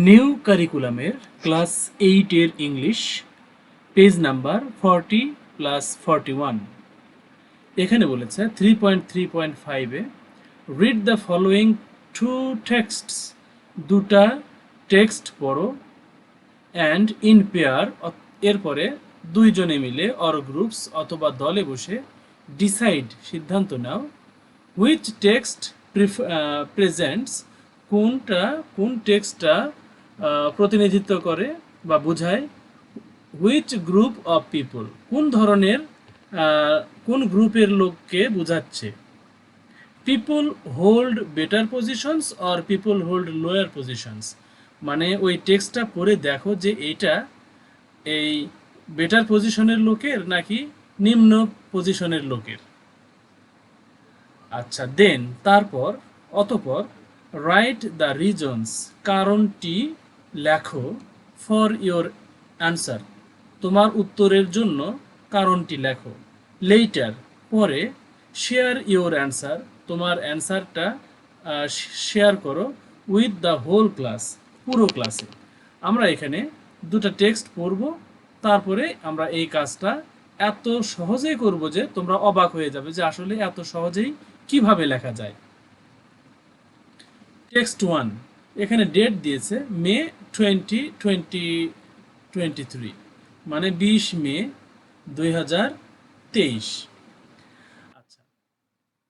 New কারিকুলামের class এইটের English page number forty plus forty one এখানে বলেছে থ্রি পয়েন্ট থ্রি পয়েন্ট ফাইভে read the following two texts দুটা টেক্সট পড়ো অ্যান্ড ইন পেয়ার এরপরে দুইজনে মিলে অর গ্রুপস অথবা দলে বসে ডিসাইড সিদ্ধান্ত নাও হুইচ টেক্সট প্রেজেন্টস কোনটা, কোন টেক্সটটা প্রতিনিধিত্ব করে বা বোঝায় হুইচ গ্রুপ অফ পিপল কোন ধরনের কোন গ্রুপের লোককে বোঝাচ্ছে। People hold better positions or people hold lower positions মানে ওই টেক্সটটা পড়ে দেখো যে এইটা এই বেটার পজিশনের লোকের নাকি নিম্ন পজিশনের লোকের। আচ্ছা দেন তারপর, অতপর রাইট দ্য রিজনস কারণটি লেখো ফর ইওর অ্যান্সার তোমার উত্তরের জন্য কারণটি লেখো। লেটার পরে শেয়ার ইওর অ্যান্সার তোমার অ্যান্সারটা শেয়ার করো উইথ দ্য হোল ক্লাস পুরো ক্লাসে আমরা এখানে দুটো টেক্সট পড়ব, তারপরে আমরা এই কাজটা এত সহজেই করব যে তোমরা অবাক হয়ে যাবে যে আসলে এত সহজেই কীভাবে লেখা যায়। টেক্সট ওয়ান এখানে ডেট দিয়েছে May twenty twenty twenty three মানে বিশ মে দুই হাজার তেইশ। আচ্ছা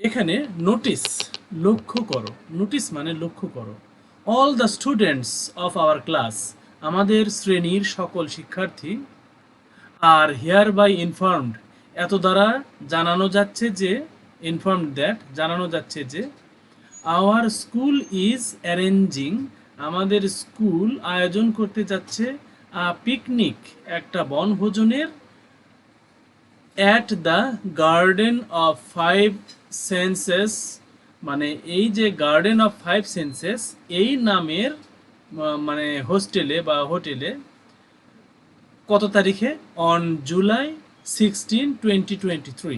এখানে নোটিস লক্ষ্য করো। নোটিস মানে লক্ষ্য করো। All the students of our class আমাদের শ্রেণির সকল শিক্ষার্থী আর হিয়ার বাই ইনফর্মড এত দ্বারা জানানো যাচ্ছে যে ইনফর্মড দ্যাট জানানো যাচ্ছে যে আওয়ার স্কুল ইজ অ্যারেঞ্জিং আমাদের স্কুল আয়োজন করতে যাচ্ছে পিকনিক একটা বনভোজনের at the garden of five senses মানে এই যে গার্ডেন অফ ফাইভ সেন্সেস এই নামের মানে হোস্টেলে বা হোটেলে কত তারিখে? On July sixteen twenty twenty three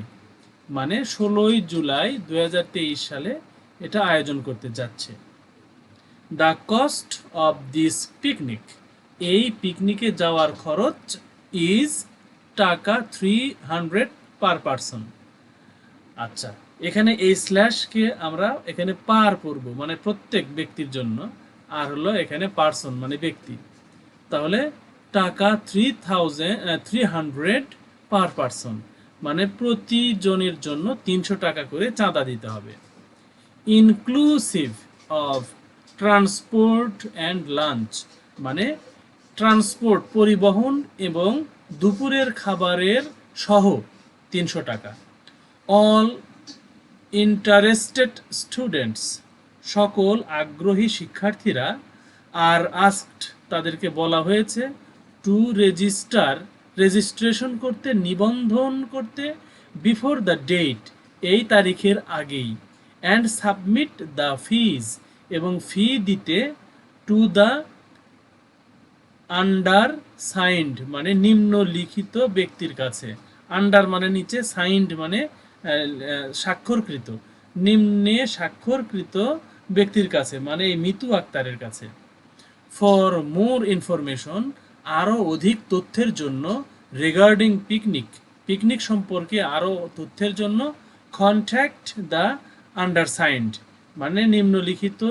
মানে ষোলোই জুলাই দুহাজার তেইশ সালে এটা আয়োজন করতে যাচ্ছে। The cost of this picnic এই পিকনিকে যাওয়ার খরচ ইজ টাকা থ্রি হান্ড্রেড পার পারসন আচ্ছা এখানে এই স্ল্যাশকে আমরা এখানে পার করব মানে প্রত্যেক ব্যক্তির জন্য, আর হলো এখানে পার্সন মানে ব্যক্তি। তাহলে টাকা three thousand three hundred per person মানে প্রতিজনের জন্য তিনশো টাকা করে চাঁদা দিতে হবে। Inclusive of transport and lunch মানে ট্রান্সপোর্ট, পরিবহন এবং দুপুরের খাবারের সহ তিনশো টাকা। অল ইন্টারেস্টেড স্টুডেন্টস সকল আগ্রহী শিক্ষার্থীরা আর আস্কড তাদেরকে বলা হয়েছে টু রেজিস্টার রেজিস্ট্রেশন করতে, নিবন্ধন করতে বিফোর দ্য ডেট এই তারিখের আগেই অ্যান্ড সাবমিট দ্য ফিজ এবং ফি দিতে টু দ্য আন্ডার সাইন্ড মানে নিম্নলিখিত ব্যক্তির কাছে। আন্ডার মানে নিচে সাইন্ড মানে স্বাক্ষরকৃত। নিম্নে স্বাক্ষরকৃত ব্যক্তির কাছে মানে এই মিতু আক্তারের কাছে। ফর মোর ইনফরমেশন আরও অধিক তথ্যের জন্য রিগার্ডিং পিকনিক পিকনিক সম্পর্কে আরও তথ্যের জন্য কন্ট্যাক্ট দ্য আন্ডারসাইন্ড মানে নিম্নলিখিত,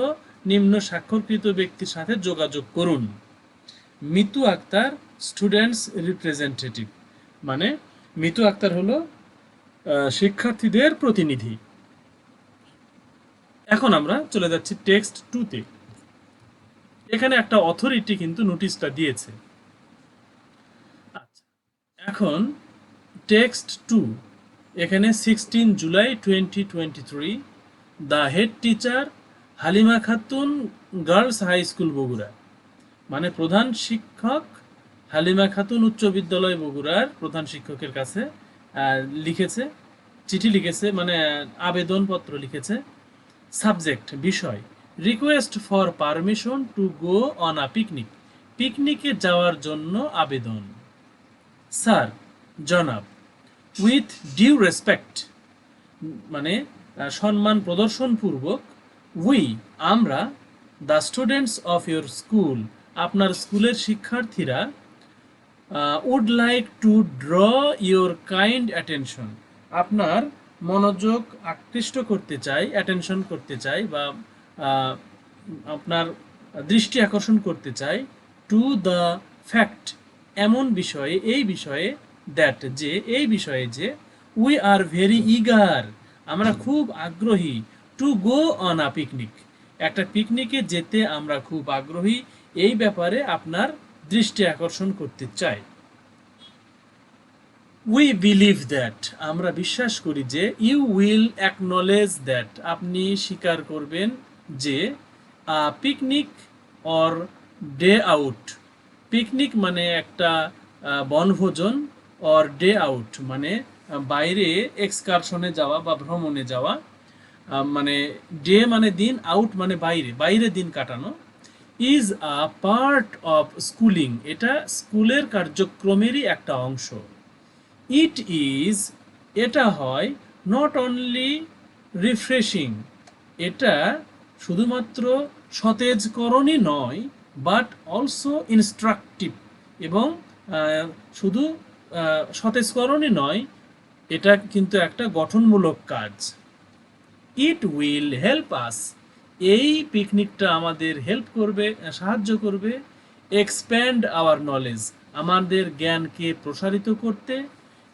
নিম্ন স্বাক্ষরকৃত ব্যক্তির সাথে যোগাযোগ করুন। মিতু আক্তার স্টুডেন্টস রিপ্রেজেন্টেটিভ মানে মিতু আক্তার হলো শিক্ষার্থীদের প্রতিনিধি। এখন আমরা চলে যাচ্ছি টেক্সট টুতে এখানে একটা অথরিটি কিন্তু নোটিশটা দিয়েছে। আচ্ছা এখন টেক্সট টু এখানে sixteen July twenty twenty three the head teacher Halima Khatun girls high school Bogura. মানে প্রধান শিক্ষক হালিমা খাতুন উচ্চ বিদ্যালয় বগুড়ার প্রধান শিক্ষকের কাছে লিখেছে, চিঠি লিখেছে মানে আবেদনপত্র লিখেছে। সাবজেক্ট বিষয় request for permission to go on a picnic পিকনিকে যাওয়ার জন্য আবেদন। স্যার জনাব উইথ ডিউ রেসপেক্ট মানে সম্মান প্রদর্শন পূর্বক উই আমরা the students of your school আপনার স্কুলের শিক্ষার্থীরা would like to draw your kind attention আপনার মনোযোগ আকৃষ্ট করতে চাই অ্যাটেনশন করতে চাই বা আপনার দৃষ্টি আকর্ষণ করতে চাই টু দ্য ফ্যাক্ট এমন বিষয়ে, এই বিষয়ে দ্যাট যে, এই বিষয়ে যে উই আর ভেরি ইগার আমরা খুব আগ্রহী to go on a picnic একটা পিকনিকে যেতে আমরা খুব আগ্রহী, এই ব্যাপারে আপনার দৃষ্টি আকর্ষণ করতে চাই। উই বিলিভ দ্যাট আমরা বিশ্বাস করি যে ইউ উইল অ্যাকনলেজ দ্যাট আপনি স্বীকার করবেন যে picnic or day out picnic মানে একটা বনভোজন অর ডে আউট মানে বাইরে এক্সকারশনে যাওয়া বা ভ্রমণে যাওয়া মানে ডে মানে দিন আউট মানে বাইরে বাইরে দিন কাটানো is a part of schooling এটা স্কুলের কার্যক্রমেরই একটা অংশ। ইট ইজ এটা হয় নট অনলি রিফ্রেশিং এটা শুধুমাত্র সতেজকরণই নয় বাট অলসো ইনস্ট্রাকটিভ এবং শুধু সতেজকরণই নয় এটা কিন্তু একটা গঠনমূলক কাজ। ইট উইল হেল্প আস এই পিকনিকটা আমাদের হেল্প করবে, সাহায্য করবে এক্সপ্যান্ড আওয়ার নলেজ আমাদের জ্ঞানকে প্রসারিত করতে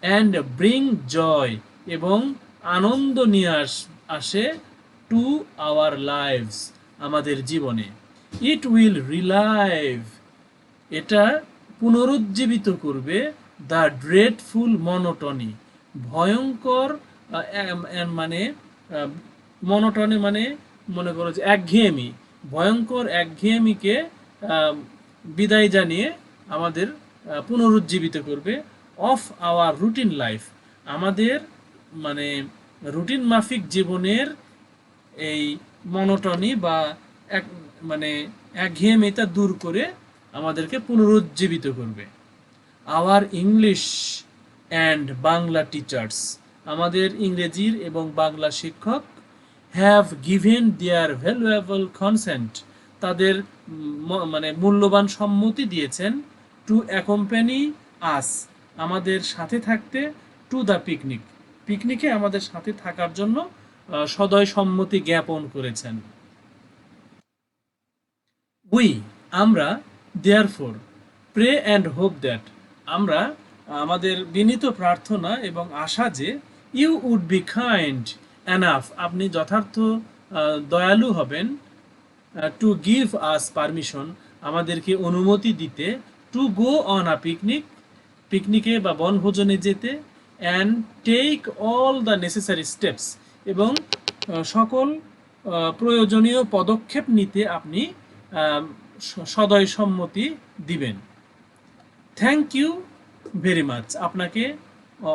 অ্যান্ড ব্রিং জয় এবং আনন্দ নিয়ে আস, আসে টু আওয়ার লাইভস আমাদের জীবনে। ইট উইল রিলাইভ এটা পুনরুজ্জীবিত করবে দ্য ড্রেডফুল মনোটনি ভয়ঙ্কর মানে মনোটনি মানে মনে করো যে একঘেয়েমি, ভয়ঙ্কর একঘেয়েমিকে বিদায় জানিয়ে আমাদের পুনরুজ্জীবিত করবে অফ আওয়ার রুটিন লাইফ আমাদের মানে রুটিন মাফিক জীবনের এই মনোটনি বা এক মানে একঘেয়েমিতা দূর করে আমাদেরকে পুনরুজ্জীবিত করবে। Our English and Bangla teachers আমাদের ইংরেজির এবং বাংলা শিক্ষক have given their valuable consent তাদের মানে মূল্যবান সম্মতি দিয়েছেন টু অ্যাকম্পানি আস আমাদের সাথে থাকতে টু দ্য পিকনিক পিকনিকে আমাদের সাথে থাকার জন্য সদয় সম্মতি জ্ঞাপন করেছেন। উই আমরা therefore pray and hope that আমরা আমাদের বিনীত প্রার্থনা এবং আশা যে you would be kind enough আপনি যথার্থ দয়ালু হবেন টু গিভ আস পারমিশন আমাদেরকে অনুমতি দিতে to go on a picnic পিকনিকে বা বনভোজনে যেতে and take all the necessary steps এবং সকল প্রয়োজনীয় পদক্ষেপ নিতে আপনি সদয় সম্মতি দিবেন। থ্যাংক ইউ ভেরি মাচ আপনাকে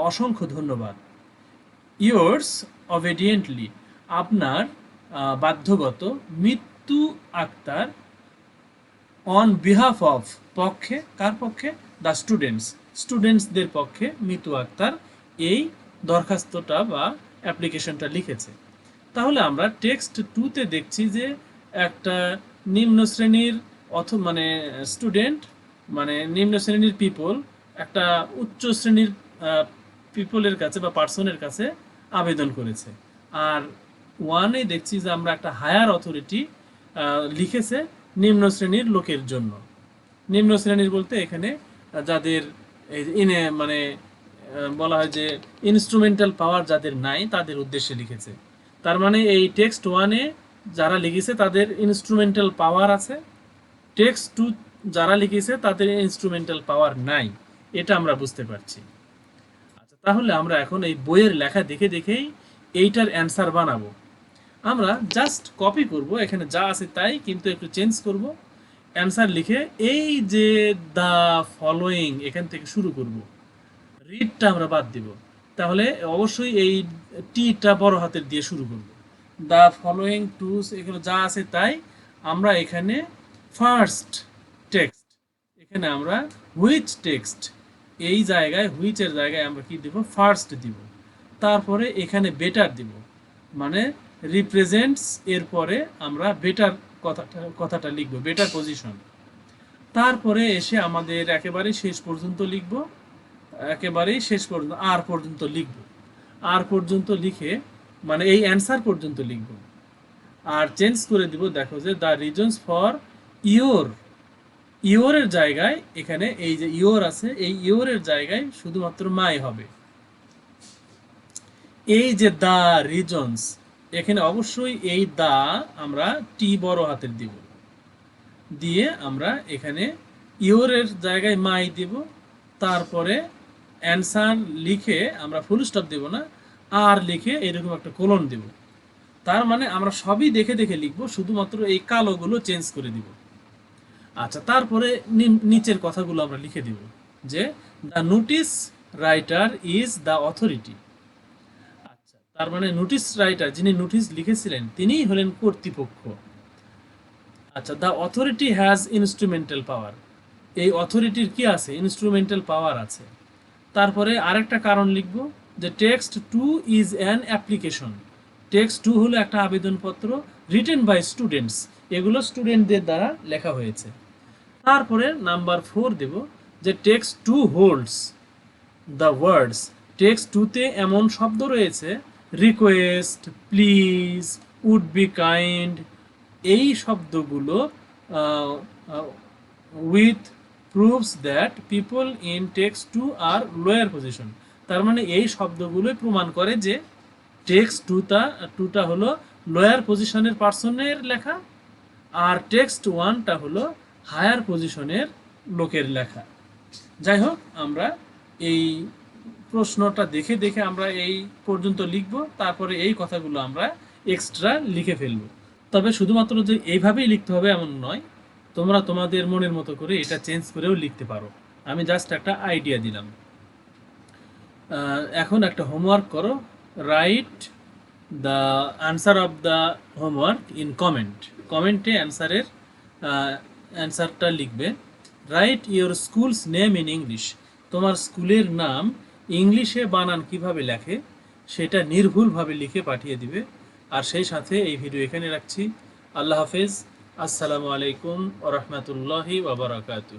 অসংখ্য ধন্যবাদ। ইয়োর্স অবেডিয়েন্টলি আপনার বাধ্যগত মৃত্যু আক্তার অন বিহাফ অফ পক্ষে, কার পক্ষে? দ্য স্টুডেন্টস স্টুডেন্টসদের পক্ষে মিতু আক্তার এই দরখাস্তটা বা অ্যাপ্লিকেশনটা লিখেছে। তাহলে আমরা টেক্সট টুতে দেখছি যে একটা নিম্ন শ্রেণির অথ মানে স্টুডেন্ট মানে নিম্ন শ্রেণির পিপল একটা উচ্চ শ্রেণির পিপলের কাছে বা পার্সনের কাছে আবেদন করেছে। আর ওয়ানে দেখছি যে আমরা একটা হায়ার অথরিটি লিখেছে নিম্ন শ্রেণির লোকের জন্য। নিম্ন শ্রেণির বলতে এখানে যাদের ইনে মানে বলা হয় যে ইনস্ট্রুমেন্টাল পাওয়ার যাদের নাই, তাদের উদ্দেশ্যে লিখেছে। তার মানে এই টেক্সট ওয়ানে যারা লিখেছে তাদের ইনস্ট্রুমেন্টাল পাওয়ার আছে। টেক্সট টু যারা লিখেছে তাদের ইনস্ট্রুমেন্টাল পাওয়ার নাই। এটা আমরা বুঝতে পারছি। আচ্ছা তাহলে আমরা এখন এই বইয়ের লেখা দেখে দেখেই এইটার অ্যান্সার বানাবো। আমরা জাস্ট কপি করব, এখানে যা আছে তাই, কিন্তু একটু চেঞ্জ করব। অ্যান্সার লিখে এই যে দ্য ফলোয়িং, এখান থেকে শুরু করব। রিডটা আমরা বাদ দিব। তাহলে অবশ্যই এই টিটা বড় হাতের দিয়ে শুরু করব। দ্য ফলোয়িং টুস এগুলো যা আছে তাই, আমরা এখানে ফার্স্ট টেক্সট, এখানে আমরা হুইচ টেক্সট এই জায়গায় হুইচের জায়গায় আমরা কি দিব? ফার্স্ট দিব। তারপরে এখানে বেটার দিব। মানে রিপ্রেজেন্টস এর পরে আমরা বেটার কথাটা কথাটা লিখব বেটার পজিশন তারপরে এসে আমাদের একেবারে শেষ পর্যন্ত লিখব, একেবারেই শেষ পর্যন্ত, আর পর্যন্ত লিখব। আর পর্যন্ত লিখে মানে এই অ্যান্সার পর্যন্ত লিখব। আর চেঞ্জ করে দিব, দেখো যে দ্য রিজনস ফর ইয়োর ইয়োরের জায়গায় এখানে এই যে ইয়োর আছে, এই ইয়োরের জায়গায় শুধুমাত্র মাই হবে। এই যে দা রিজনস, এখানে অবশ্যই এই দা আমরা টি বড় হাতের দিব। দিয়ে আমরা এখানে ইয়োরের জায়গায় মাই দিব। তারপরে অ্যান্সার লিখে আমরা ফুল স্টপ দেব না, আর লিখে এরকম একটা কোলন দেব। তার মানে আমরা সবই দেখে দেখে লিখব, শুধুমাত্র এই কালোগুলো চেঞ্জ করে দিব। আচ্ছা তারপরে নিচের কথাগুলো আমরা লিখে দিব, যে the notice writer is the authority আচ্ছা তার মানে নোটিস রাইটার যিনি নোটিস লিখেছিলেন, তিনিই হলেন কর্তৃপক্ষ। আচ্ছা the authority has instrumental power এই অথরিটির কি আছে? ইনস্ট্রুমেন্টাল পাওয়ার আছে। তারপরে আরেকটা কারণ লিখব, যে text two is an application text two হলো একটা আবেদনপত্র রিটেন বাই স্টুডেন্টস এগুলো স্টুডেন্টদের দ্বারা লেখা হয়েছে। তারপরে নাম্বার ফোর দেব, যে text two holds the words text টুতে এমন শব্দ রয়েছে request please would be kind এই শব্দগুলো with proves that people in text two are lower position তার মানে এই শব্দগুলোই প্রমাণ করে যে টেক্সট টুটা টুটা হলো লোয়ার পজিশনের পার্সনের লেখা, আর টেক্সট ওয়ানটা হলো হায়ার পজিশনের লোকের লেখা। যাই হোক, আমরা এই প্রশ্নটা দেখে দেখে আমরা এই পর্যন্ত লিখব, তারপরে এই কথাগুলো আমরা এক্সট্রা লিখে ফেলব। তবে শুধুমাত্র যে এইভাবেই লিখতে হবে এমন নয়, তোমরা তোমাদের মনের মতো করে এটা চেঞ্জ করেও লিখতে পারো। আমি জাস্ট একটা আইডিয়া দিলাম। এখন একটা হোমওয়ার্ক করো। Write the answer of the homework in comment কমেন্টে অ্যান্সারের অ্যান্সারটা লিখবে write your school's name in English তোমার স্কুলের নাম ইংলিশে বানান কীভাবে লেখে, সেটা নির্ভুলভাবে লিখে পাঠিয়ে দিবে। আর সেই সাথে এই ভিডিও এখানে রাখছি। আল্লাহ হাফেজ। আসসালামু আলাইকুম ওরহমতুল্লাহি ওবরাকাতু